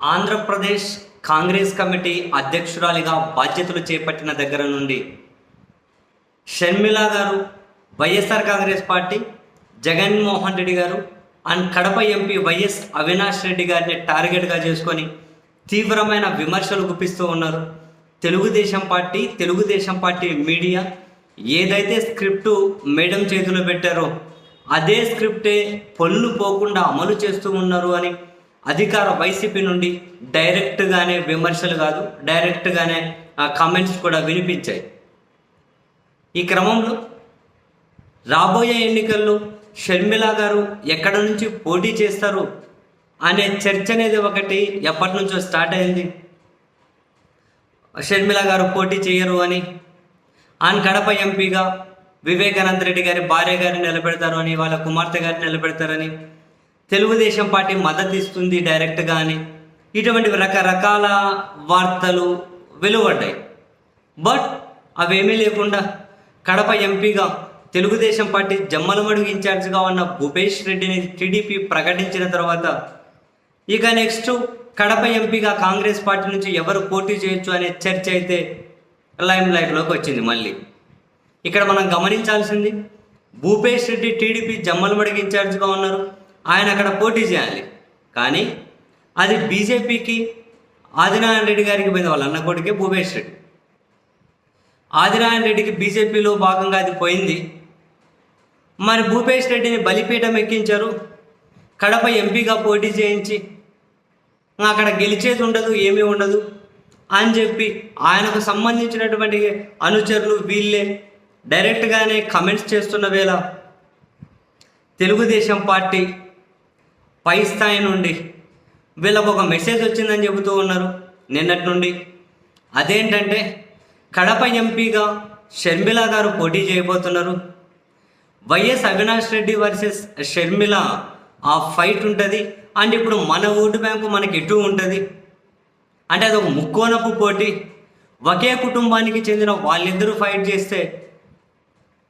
Andhra Pradesh Congress committee అధ్యక్షురాలిగా బాధ్యతలు చేపట్టిన దగ్గర నుండి షర్మిల గారు వైఎస్ఆర్ కాంగ్రెస్ పార్టీ జగన్మోహన్ రెడ్డి గారు అండ్ కడప ఎంపీ వైఎస్ అవినాష్ రెడ్డి గారిని టార్గెట్గా చేసుకొని తీవ్రమైన విమర్శలు గుప్పిస్తూ ఉన్నారు. Telugu Desam party Telugu Desam party media ఏదైతే స్క్రిప్టు మేడం చేతిలో పెట్టారో అదే స్క్రిప్టే పొల్లు పోకుండా అమలు చేస్తూ ఉన్నారు అని అధికార వైసీపీ నుండి డైరెక్ట్గానే విమర్శలు కాదు డైరెక్ట్గానే కామెంట్స్ కూడా వినిపించాయి. ఈ క్రమంలో రాబోయే ఎన్నికల్లో షర్మిల గారు ఎక్కడ నుంచి పోటీ చేస్తారు అనే చర్చ అనేది ఒకటి ఎప్పటి నుంచో స్టార్ట్ అయింది. షర్మిల గారు పోటీ చేయరు అని ఆన్ కడప ఎంపీగా వివేకానంద రెడ్డి గారి భార్య గారిని నిలబెడతారు అని వాళ్ళ కుమార్తె గారిని నిలబెడతారని తెలుగుదేశం పార్టీ మద్దతు ఇస్తుంది డైరెక్ట్గా ఇటువంటి రకరకాల వార్తలు వెలువడ్డాయి. బట్ అవేమీ లేకుండా కడప ఎంపీగా తెలుగుదేశం పార్టీ జమ్మలమడుగు ఇన్ఛార్జ్గా ఉన్న భూపేష్ రెడ్డిని టీడీపీ ప్రకటించిన తర్వాత ఇక నెక్స్ట్ కడప ఎంపీగా కాంగ్రెస్ పార్టీ నుంచి ఎవరు పోటీ చేయొచ్చు అనే చర్చ అయితే లైమ్ లైట్లోకి వచ్చింది మళ్ళీ. ఇక్కడ మనం గమనించాల్సింది భూపేష్ రెడ్డి టీడీపీ జమ్మలమడుగు ఇన్ఛార్జ్గా ఉన్నారు. ఆయన అక్కడ పోటీ చేయాలి. కానీ అది బీజేపీకి ఆదినారాయణ రెడ్డి గారికి పోయింది. వాళ్ళ అన్న కొడుకే భూపేష్ రెడ్డి. ఆదినారాయణ రెడ్డికి బీజేపీలో భాగంగా అది పోయింది. మరి భూపేష్ రెడ్డిని బలిపీఠం ఎక్కించారు. కడప ఎంపీగా పోటీ చేయించి అక్కడ గెలిచేది ఉండదు ఏమీ ఉండదు అని చెప్పి ఆయనకు సంబంధించినటువంటి అనుచరులు వీళ్ళే డైరెక్ట్గానే కమెంట్స్ చేస్తున్న వేళ తెలుగుదేశం పార్టీ పై స్థాయి నుండి వీళ్ళకు ఒక మెసేజ్ వచ్చిందని చెబుతూ ఉన్నారు. నిన్నటి నుండి అదేంటంటే కడప ఎంపీగా షర్మిల గారు పోటీ చేయబోతున్నారు. వైఎస్ అవినాష్ రెడ్డి వర్సెస్ షర్మిల ఆ ఫైట్ ఉంటుంది. అండ్ ఇప్పుడు మన ఓటు బ్యాంకు మనకి ఎటు ఉంటుంది? అంటే అది ఒక ముక్కోనపు పోటీ. ఒకే కుటుంబానికి చెందిన వాళ్ళిద్దరూ ఫైట్ చేస్తే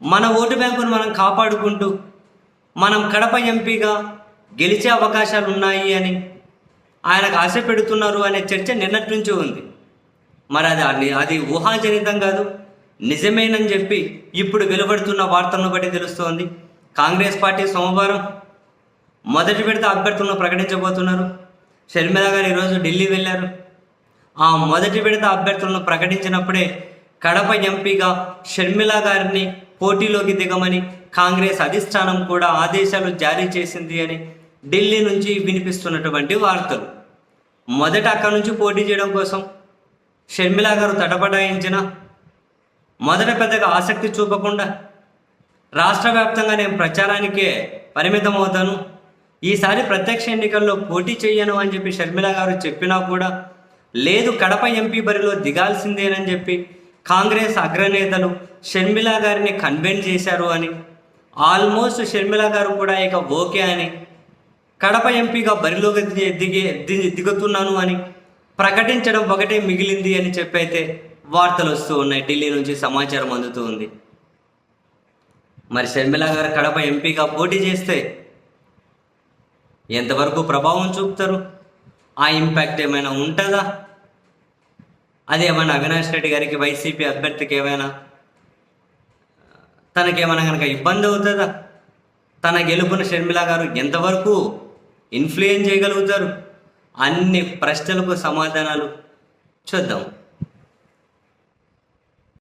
మన ఓటు బ్యాంకును మనం కాపాడుకుంటూ మనం కడప ఎంపీగా గెలిచే అవకాశాలు ఉన్నాయి అని ఆయనకు ఆశ పెడుతున్నారు అనే చర్చ నిన్నటి నుంచి ఉంది. మరి అది అది- ఊహాజనితం కాదు నిజమేనని చెప్పి ఇప్పుడు వెలువడుతున్న వార్తలను బట్టి తెలుస్తోంది. కాంగ్రెస్ పార్టీ సోమవారం మొదటి విడత అభ్యర్థులను ప్రకటించబోతున్నారు. షర్మిల గారు ఈరోజు ఢిల్లీ వెళ్ళారు. ఆ మొదటి విడత అభ్యర్థులను ప్రకటించినప్పుడే కడప ఎంపీగా షర్మిల గారిని పోటీలోకి దిగమని కాంగ్రెస్ అధిష్టానం కూడా ఆదేశాలు జారీ చేసింది అని ఢిల్లీ నుంచి వినిపిస్తున్నటువంటి వార్తలు. మొదట అక్కడి నుంచి పోటీ చేయడం కోసం షర్మిల గారు తటపటాయించిన మొదట పెద్దగా ఆసక్తి చూపకుండా రాష్ట్ర వ్యాప్తంగా నేను ప్రచారానికే పరిమితం అవుతాను ఈసారి ప్రత్యక్ష ఎన్నికల్లో పోటీ చేయను అని చెప్పి షర్మిల గారు చెప్పినా కూడా లేదు కడప ఎంపీ బరిలో దిగాల్సిందేనని చెప్పి కాంగ్రెస్ అగ్రనేతలు షర్మిల గారిని కన్వెన్స్ చేశారు అని ఆల్మోస్ట్ షర్మిల గారు కూడా ఇక ఓకే అని కడప ఎంపీగా బరిలోకి దిగే ది- దిగుతున్నాను అని ప్రకటించడం ఒకటే మిగిలింది అని చెప్పైతే వార్తలు వస్తూ ఉన్నాయి. ఢిల్లీ నుంచి సమాచారం అందుతూ ఉంది. మరి షర్మిల గారు కడప ఎంపీగా పోటీ చేస్తే ఎంతవరకు ప్రభావం చూపుతారు? ఆ ఇంపాక్ట్ ఏమైనా ఉంటుందా? అది ఏమైనా అవినాష్ రెడ్డి గారికి వైసీపీ అభ్యర్థికి ఏమైనా తనకేమైనా కనుక ఇబ్బంది అవుతుందా? తన గెలుపున షర్మిల గారు ఎంతవరకు ఇన్ఫ్లుయెన్స్ చేయగలుగుతారు. అన్ని ప్రశ్నలకు సమాధానాలు చూద్దాం.